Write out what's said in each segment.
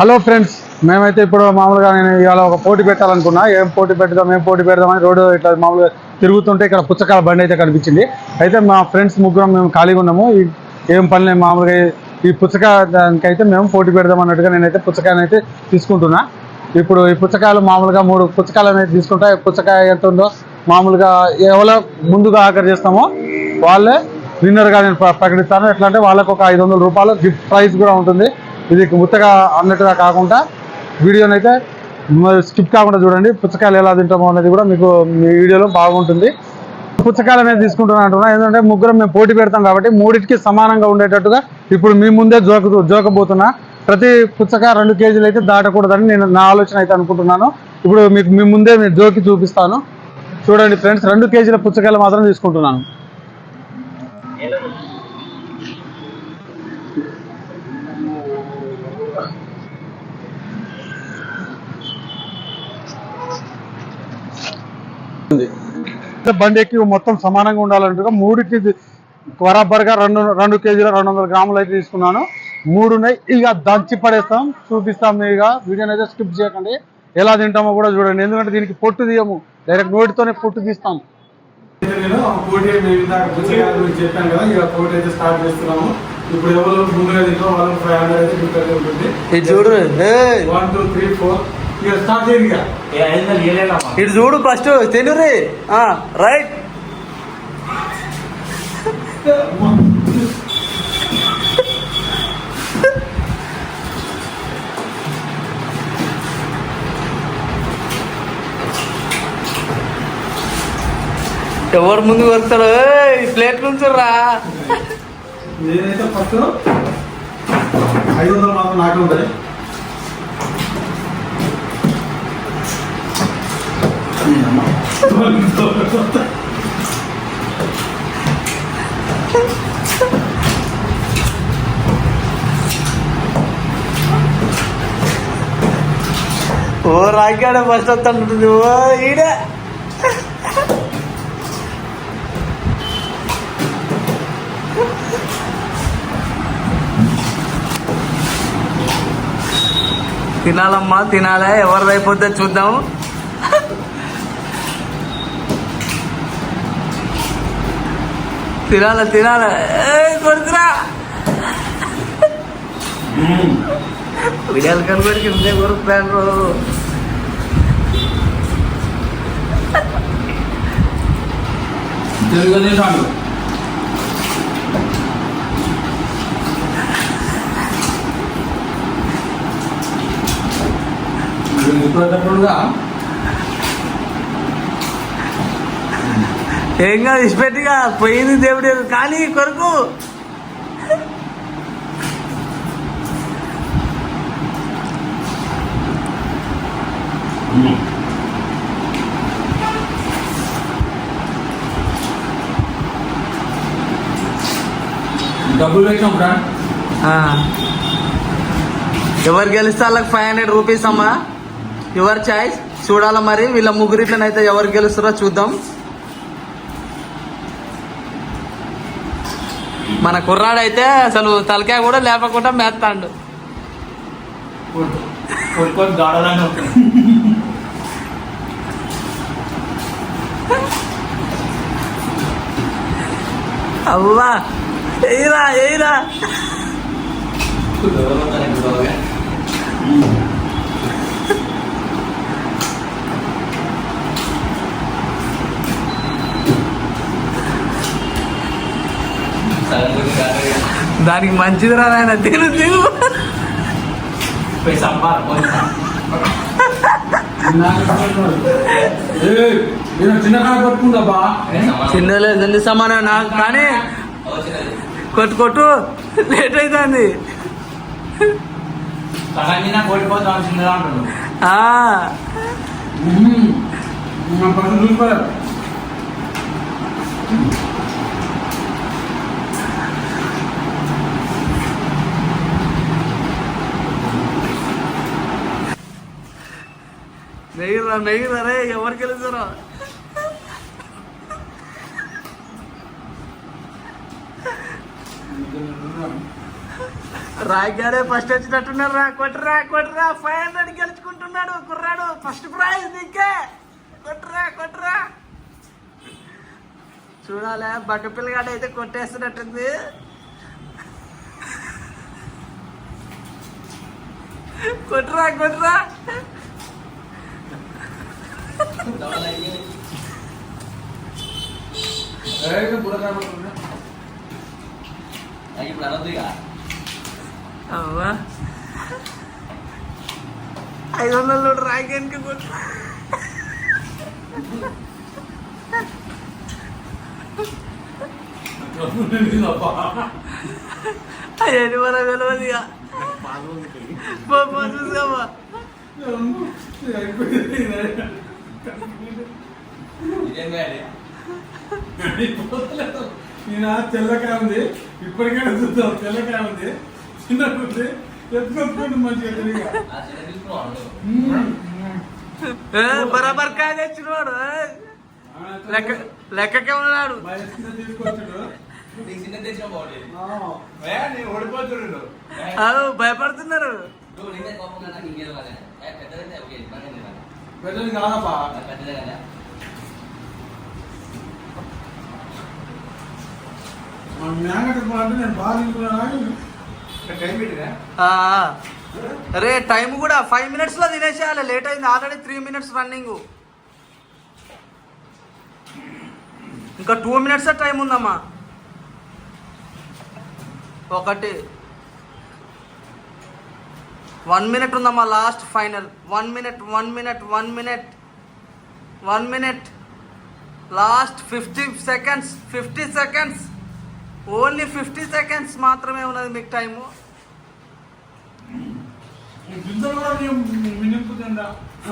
Hello friends మేమైతే ఇప్పుడు మామూలుగా నేను ఇవాళ ఒక పోటీ పెట్టాలనుకున్నా. ఏం పోటీ పెడదాం ఏం పోటీ పెడదామని రోడ్డు ఇట్లా మామూలుగా తిరుగుతుంటే ఇక్కడ పుచ్చకాల బండి అయితే కనిపించింది. అయితే మా ఫ్రెండ్స్ ముగ్గురం మేము ఖాళీగా ఉన్నాము. ఈ ఏం పని మామూలుగా ఈ పుచ్చకాయ దానికైతే మేము పోటీ పెడదాం అన్నట్టుగా నేనైతే పుచ్చకాయని అయితే తీసుకుంటున్నా. ఇప్పుడు ఈ పుచ్చకాయలు మామూలుగా మూడు పుచ్చకాయలు అనేది తీసుకుంటా. పుచ్చకాయ ఎంత ఉందో మామూలుగా ఎవరో ముందుగా ఆఖరి చేస్తామో వాళ్ళే విన్నర్గా నేను ప్రకటిస్తాను. ఎట్లా అంటే వాళ్ళకు ఒక ఐదు రూపాయలు గిఫ్ట్ ప్రైజ్ కూడా ఉంటుంది. ఇది ముత్తగా అన్నట్టుగా కాకుండా వీడియోని అయితే స్కిప్ కాకుండా చూడండి. పుచ్చకాయలు ఎలా తింటామో అనేది కూడా మీకు మీ వీడియోలో బాగుంటుంది. పుచ్చకాయలు మీద తీసుకుంటున్నా అంటున్నా. ఎందుకంటే ముగ్గురం మేము పోటీ పెడతాం కాబట్టి మూడింటికి సమానంగా ఉండేటట్టుగా ఇప్పుడు మీ ముందే జోక జోకబోతున్నా ప్రతి పుచ్చకాయ రెండు కేజీలు అయితే దాటకూడదని నేను నా ఆలోచన అయితే అనుకుంటున్నాను. ఇప్పుడు మీకు మీ ముందే నేను జోకి చూపిస్తాను. చూడండి ఫ్రెండ్స్ రెండు కేజీల పుచ్చకాయలు మాత్రం తీసుకుంటున్నాను. బండి ఎక్కి మొత్తం సమానంగా ఉండాలంటే మూడుకి బరాబర్గా రెండు రెండు కేజీల రెండు వందల గ్రాములు అయితే తీసుకున్నాను. మూడు ఉన్నాయి. ఇక దంచి పడేస్తాం. చూపిస్తాం ఇక. వీడియోని అయితే స్కిప్ చేయకండి. ఎలా తింటామో కూడా చూడండి. ఎందుకంటే దీనికి పొట్టు తీయము. డైరెక్ట్ నోటితోనే పొట్టు తీస్తాం. నేను పోటీ మేము ఇందాక పుచ్చకాయల గురించి చెప్పాను కదా. ఇక పోటీ అయితే స్టార్ట్ చేస్తున్నాము. ఇప్పుడు ఎవరు ముందుగా తింటాం వాళ్ళకి ఫైవ్ హండ్రెడ్ అయితే ఉంటుంది. చూడు. వన్ టూ త్రీ ఫోర్ ఇక స్టార్ట్ చేయండి ఇటు చూడు ఫస్ట్ తినురి ఆ, రైట్ ఎవరు ముందు వస్తాడు ప్లేట్ నుంచి రా. నేనైతే ఫస్ట్ ఐదు వందలు మాత్రం నాకే ఉంటుంది ఓ రాగాడ ఫస్ట్ వస్తాడు ఓ ఈడ. తినాలమ్మా తినాలే ఎవరిదైపోతే చూద్దాము తినాల తినాల. కొడుకురా. వీడియోలు కనుగొని కిందే కొరుకుతాను తెలుగు తింటాను ఏం కాదు ఇష్టపెట్టిగా పోయింది దేవుడు కానీ కొరకు. డబ్బులు. ఎవరు గెలిస్తే వాళ్ళకి ఫైవ్ హండ్రెడ్ రూపీస్ అమ్మా. యువర్ చాయిస్ చూడాలా మరి వీళ్ళ ముగ్గురిట్లనైతే ఎవరు గెలుస్తారో చూద్దాం. మన కుర్రాడైతే అసలు తలకాయ కూడా లేపకుండా మేస్తాడు. అవ్వా ఎయిరా ఎయిరా దానికి మంచిది రాయన నాయన తిను తిను. చిన్నలే ఎన్ని సమానం? నాకు కానీ కొట్టు కొట్టు. లేట్ అవుతుంది ఆ, నెయ్యిరా నెయ్యిరా రే ఎవరికి వెళ్ళారా రాయగాడే ఫస్ట్ వచ్చినట్టున్నారు రా కొట్టరా కొట్టరా ఫైవ్ హండ్రెడ్ గెలుచుకుంటున్నాడు కుర్రాడు. ఫస్ట్ ప్రైజ్ నీకే. కొట్టరా కొట్టరా. చూడాలే బక్క పిల్లగాడు అయితే కొట్టేస్తున్నట్టుంది. కొట్టరా కొట్టరా. ఇప్పుడు అనొద్దు ఇక అవ్వా ఐదు వందలు రాయగానికి కొట్టరా అయ్యని మన తెలియదు ఇక పో, పో, చూసావా నిజంగా నేను తెల్లకాయ ఉంది. ఇప్పటికైనా చూద్దాం. తెల్లకాయ ఉంది. చిన్నగా ఉంది. ఎత్తుకొచ్చుకోండి మంచిగా బరాబర్ కాయ తెచ్చినవాడు. లెక్క లెక్కకే ఉన్నాడు. భయపడుతున్నారు. పెద్దది కాదప్పా అది పెద్దదే కదా. మా మేనట అంటే నేను బాగా తింటున్నాను టైం కూడా ఫైవ్ మినిట్స్లో తినేసేయాలి. లేట్ అయింది. Already three minutes running. ఇంకా టూ మినిట్స్ టైం ఉందమ్మా. ఒకటి. వన్ మినిట్ ఉందమ్మా last final one minute one minute one minute. One minute. Last fifty seconds fifty seconds only fifty seconds మాత్రమే ఉన్నది మీకు time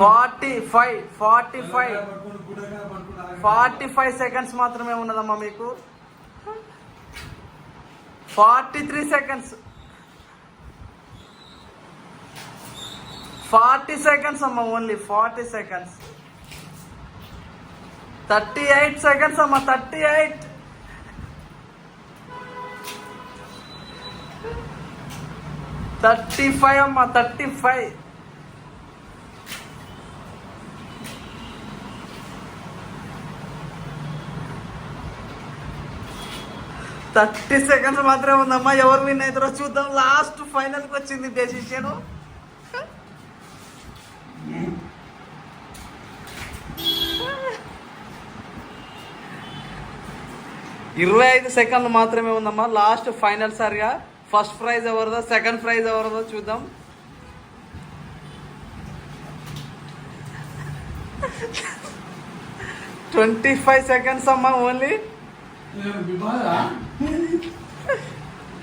forty five forty five forty five seconds మాత్రమే ఉన్నదమ్మా మీకు. Forty three seconds forty seconds అమ్మ only forty seconds. Thirty eight seconds అమ్మ thirty eight. Thirty five అమ్మ thirty five. Thirty seconds మాత్రమే ఉందమ్మా ఎవరు విన్ అవుతారో చూద్దాం. లాస్ట్ ఫైనల్కి వచ్చింది డెసిషన్ ఇరవై ఐదు సెకండ్లు మాత్రమే ఉందమ్మా. లాస్ట్ ఫైనల్ సారిగా. ఫస్ట్ ప్రైజ్ ఎవరిదో సెకండ్ ప్రైజ్ ఎవరిదో చూద్దాం. ట్వంటీ ఫైవ్ సెకండ్స్ అమ్మా ఓన్లీ.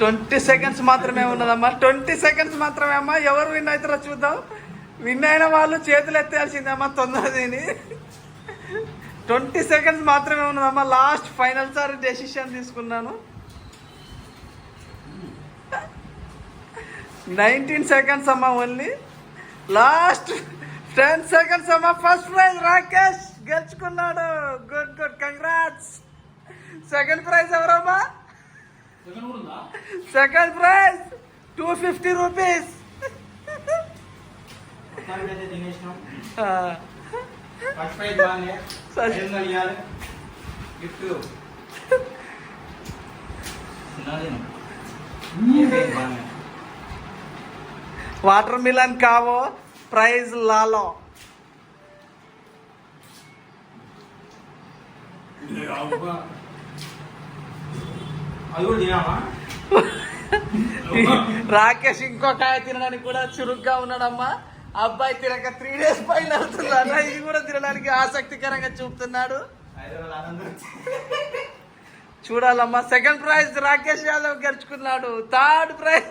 ట్వంటీ సెకండ్స్ మాత్రమే ఉన్నదమ్మా. ట్వంటీ సెకండ్స్ మాత్రమే అమ్మా. ఎవరు విన్ అవుతారో చూద్దాం. విన్ అయిన వాళ్ళు చేతులు ఎత్తేయాల్సిందమ్మా తొందర దీని ట్వంటీ సెకండ్స్ మాత్రమే ఉన్నదమ్మా లాస్ట్ ఫైనల్ సారి డెసిషన్ తీసుకున్నాను. నైన్టీన్ సెకండ్స్ అమ్మా ఓన్లీ లాస్ట్ టెన్ సెకండ్స్ అమ్మా. ఫస్ట్ ప్రైజ్ రాకేష్ గెలుచుకున్నాడు. Good good. Congrats second prize ఎవరమ్మా? Second prize two fifty rupees. First prize బాగానే. గిఫ్ట్. వాటర్ మిలన్ కావో ప్రైజ్ లాలో. రాకేష్ ఇంకో కాయ తినడానికి కూడా చురుగ్గా ఉన్నాడమ్మా. అబ్బాయి తినక త్రీ డేస్ పైన అవుతుంది అన్న ఇది కూడా తినడానికి ఆసక్తికరంగా చూపుతున్నాడు. చూడాలమ్మా సెకండ్ ప్రైజ్ రాకేష్ యాదవ్ గెలుచుకున్నాడు. Third prize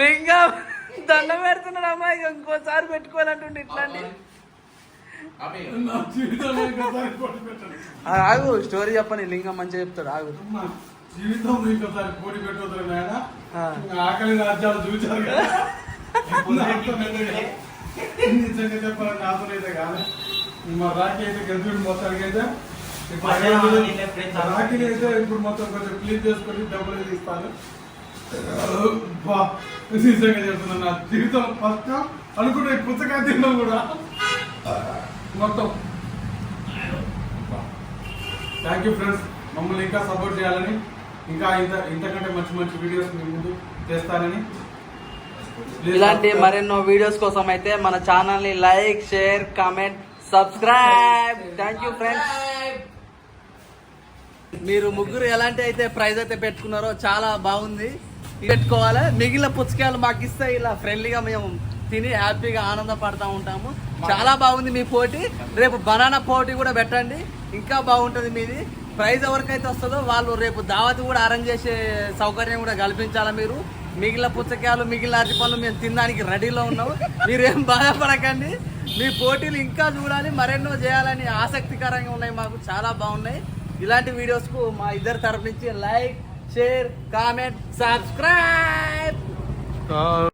Lingam. దండం పెడుతున్నాడమ్మా ఇక ఇంకోసారి పెట్టుకోవాలంటుండే ఇట్లాంటి. ఆగు స్టోరీ చెప్పని లింగం మంచిగా చెప్తాడు ఆగు. అమ్మా, జీవితంలో ఇంకోసారి పోటీ పెట్టవద్దు. ఆకలి రాజ్యాలు చూచారు నిజంగా నిజంగా చెప్పాలని నాతో కానీ మా రాఖీ అయితే గెలుచుకుని మొత్తానికి అయితే ఇప్పుడు అదే అయితే ఇప్పుడు మొత్తం కొంచెం క్లీన్ చేసుకొని డబ్బులు అయితే ఇస్తాను అబ్బా, నిజంగా చెప్తున్నా నా జీవితం ఫస్ట్ అనుకుంటే పుస్తకాలు తిన్నాం కూడా మొత్తం థ్యాంక్ యూ ఫ్రెండ్స్ మమ్మల్ని ఇంకా సపోర్ట్ చేయాలని ఇంకా ఇంత ఇంతకంటే మంచి మంచి వీడియోస్ మీ ముందు చేస్తానని ఇలాంటి మరెన్నో వీడియోస్ కోసం అయితే మన ఛానల్ని like share comment subscribe. Thank you friends మీరు ముగ్గురు ఎలాంటి అయితే ప్రైజ్ అయితే పెట్టుకున్నారో చాలా బాగుంది. పెట్టుకోవాలి? మిగిలిన పుచ్చకాయలు మాకు ఇస్తే ఇలా ఫ్రెండ్లీగా మేము తిని హ్యాపీగా ఆనందపడతా ఉంటాము. చాలా బాగుంది మీ పోటీ. రేపు బనానా పోటీ కూడా పెట్టండి. ఇంకా బాగుంటుంది మీది. ప్రైజ్ ఎవరికైతే వస్తుందో వాళ్ళు రేపు దావత్ కూడా అరేంజ్ చేసే సౌకర్యం కూడా కల్పించాలా మీరు? మిగిలిన పుచ్చకాయలు మిగిలిన అరటి పనులు మేము తినడానికి రెడీలో ఉన్నాము. మీరేం బాధపడకండి. మీ పోటీలు ఇంకా చూడాలి మరెన్నో చేయాలని ఆసక్తికరంగా ఉన్నాయి మాకు చాలా బాగున్నాయి. ఇలాంటి వీడియోస్కు మా ఇద్దరి తరఫు నుంచి లైక్ షేర్ కామెంట్ సబ్స్క్రైబ్!